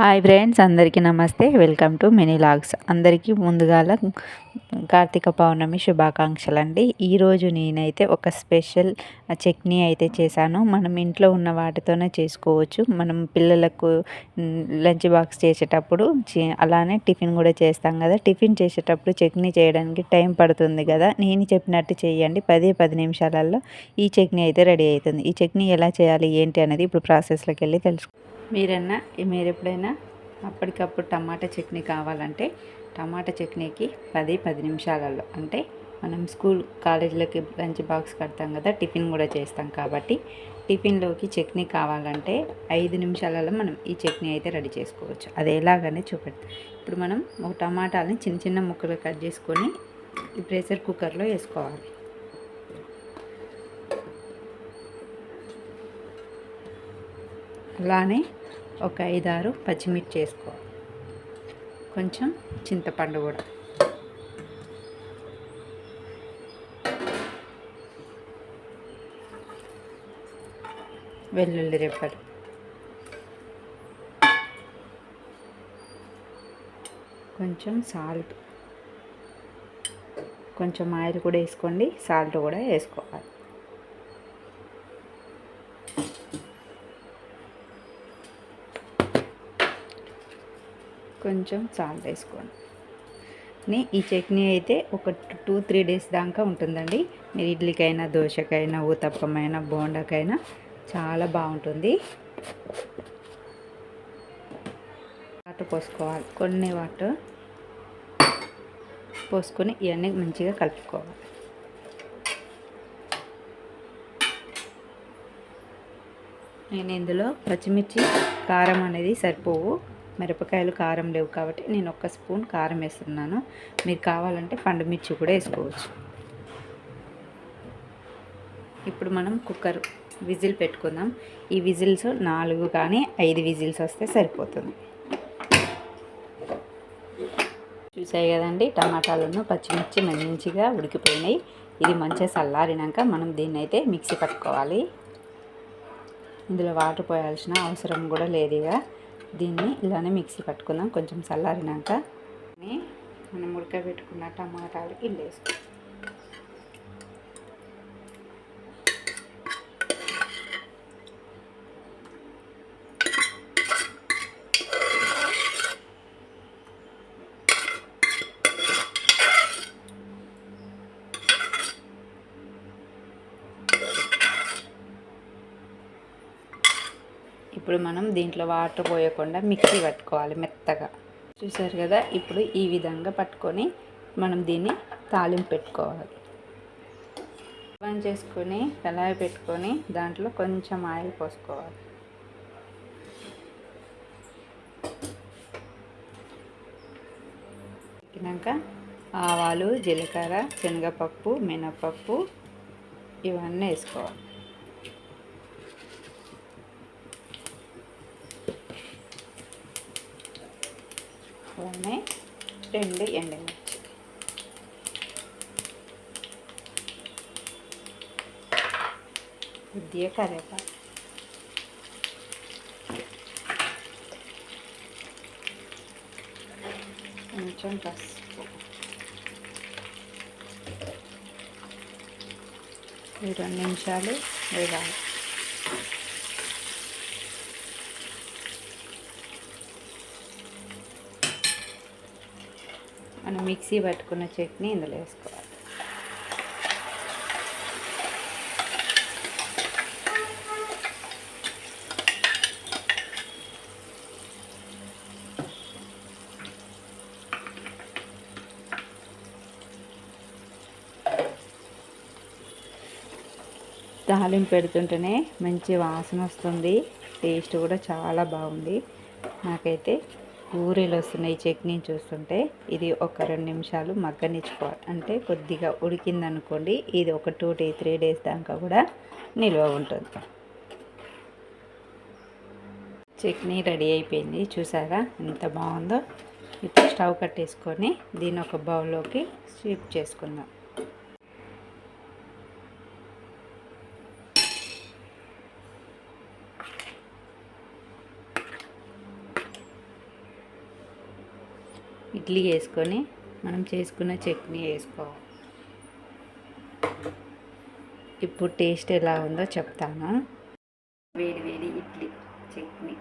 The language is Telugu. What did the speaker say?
హాయ్ ఫ్రెండ్స్ అందరికీ నమస్తే. Welcome to mini logs. అందరికీ ముందుగాల కార్తీక పౌర్ణమి శుభాకాంక్షలు అండి ఈరోజు నేనైతే ఒక స్పెషల్ చట్నీ అయితే చేశాను. మనం ఇంట్లో ఉన్న వాటితోనే చేసుకోవచ్చు. మనం పిల్లలకు లంచ్ బాక్స్ చేసేటప్పుడు అలానే టిఫిన్ కూడా చేస్తాం కదా. టిఫిన్ చేసేటప్పుడు చట్నీ చేయడానికి టైం పడుతుంది కదా. నేను చెప్పినట్టు చేయండి. పదే పది నిమిషాలలో ఈ చట్నీ అయితే రెడీ అవుతుంది. ఈ చట్నీ ఎలా చేయాలి ఏంటి అనేది ఇప్పుడు ప్రాసెస్లోకి వెళ్ళి తెలుసుకో మీరన్నా మీరు ఎప్పుడైనా అప్పటికప్పుడు టమాటా చట్నీ కావాలంటే టమాటా చట్నీకి పది పది నిమిషాలలో అంటే మనం స్కూల్ కాలేజీలకి లంచ్ బాక్స్ కడతాం కదా టిఫిన్ కూడా చేస్తాం కాబట్టి టిఫిన్లోకి చట్నీ కావాలంటే ఐదు నిమిషాలలో మనం ఈ చట్నీ అయితే రెడీ చేసుకోవచ్చు. అది ఎలాగనే చూపెడతాం. ఇప్పుడు మనం ఒక టమాటాలని చిన్న చిన్న ముక్కలు కట్ చేసుకొని ఈ ప్రెషర్ కుక్కర్లో వేసుకోవాలి. అలానే ఒక ఐదారు పచ్చిమిర్చి వేసుకోవాలి. కొంచెం చింతపండు కూడా. వెల్లుల్లి రెప్పలు కొంచెం సాల్ట్. కొంచెం ఆయిల్ కూడా వేసుకోండి. సాల్ట్ కూడా వేసుకోవాలి. కొంచెం సాల్ట్ వేసుకోండి. ఈ చట్నీ అయితే ఒక టూ త్రీ డేస్ దాకా ఉంటుందండి. మీరు ఇడ్లీకైనా దోశకైనా ఊతప్పమైనా బోండాకైనా చాలా బాగుంటుంది. వాటర్ పోసుకోవాలి. కొన్ని వాటర్ పోసుకొని ఇవన్నీ మంచిగా కలుపుకోవాలి. నేను ఇందులో పచ్చిమిర్చి కారం అనేది సరిపోవు. మిరపకాయలు కారం లేవు కాబట్టి నేను ఒక స్పూన్ కారం వేస్తున్నాను. మీరు కావాలంటే పండు మిర్చి కూడా వేసుకోవచ్చు. ఇప్పుడు మనం కుక్కర్ విజిల్ పెట్టుకుందాం. ఈ విజిల్స్ నాలుగు కానీ ఐదు విజిల్స్ వస్తే సరిపోతుంది. చూసాయి కదండి టమాటాలను పచ్చిమిర్చి మంచిగా ఉడికిపోయినాయి. ఇది మంచిగా చల్లారినాక మనం దీన్ని అయితే మిక్సీ పట్టుకోవాలి. ఇందులో వాటర్ పోయాల్సిన అవసరం కూడా లేదు ఇక. దీన్ని ఇలానే మిక్సీ పట్టుకుందాం. కొంచెం చల్లారినాక. మనం ఉడకబెట్టుకున్న టమాటాలు ఇల్లేసుకుందాం. ఇప్పుడు మనం దీంట్లో వాటర్ పోయకుండా మిక్సీ పట్టుకోవాలి మెత్తగా. చూసారు కదా? ఇప్పుడు ఈ విధంగా పట్టుకొని మనం దీన్ని తాలింపు పెట్టుకోవాలి. బంద్ చేసుకొని కళాయి పెట్టుకొని దాంట్లో కొంచెం ఆయిల్ పోసుకోవాలి. పెట్టినాక ఆవాలు జీలకర్ర శనగపప్పు మినపప్పు ఇవన్నీ వేసుకోవాలి. అలానే రెండు ఎండుమిర్చి కొద్దిగా కరివేపాకు కొంచెం పసుపు ఈ రెండు నిమిషాలు వేగాలి మనం మిక్సీ పట్టుకున్న చట్నీ ఇందులో వేసుకోవాలి. తాలింపు పెడుతుంటేనే మంచి వాసన వస్తుంది. టేస్ట్ కూడా చాలా బాగుంది. నాకైతే ఊరిలో వస్తున్నాయి చట్నీ చూస్తుంటే ఇది ఒక రెండు నిమిషాలు మగ్గనిచ్చుకోవాలి అంటే కొద్దిగా ఉడికిందనుకోండి ఇది ఒక టూ డే త్రీ డేస్ దాకా కూడా నిల్వ ఉంటుంది. చట్నీ రెడీ అయిపోయింది. చూసారా ఎంత బాగుందో? ఇప్పుడు స్టవ్ కట్టేసుకొని దీన్ని ఒక బౌల్లోకి స్వీప్ చేసుకుందాం. ఇడ్లీ వేసుకొని మనం చేసుకున్న చట్నీ వేసుకోవాలి. ఇప్పుడు టేస్ట్ ఎలా ఉందో చెప్తాను. వేడి వేడి ఇడ్లీ చట్నీ.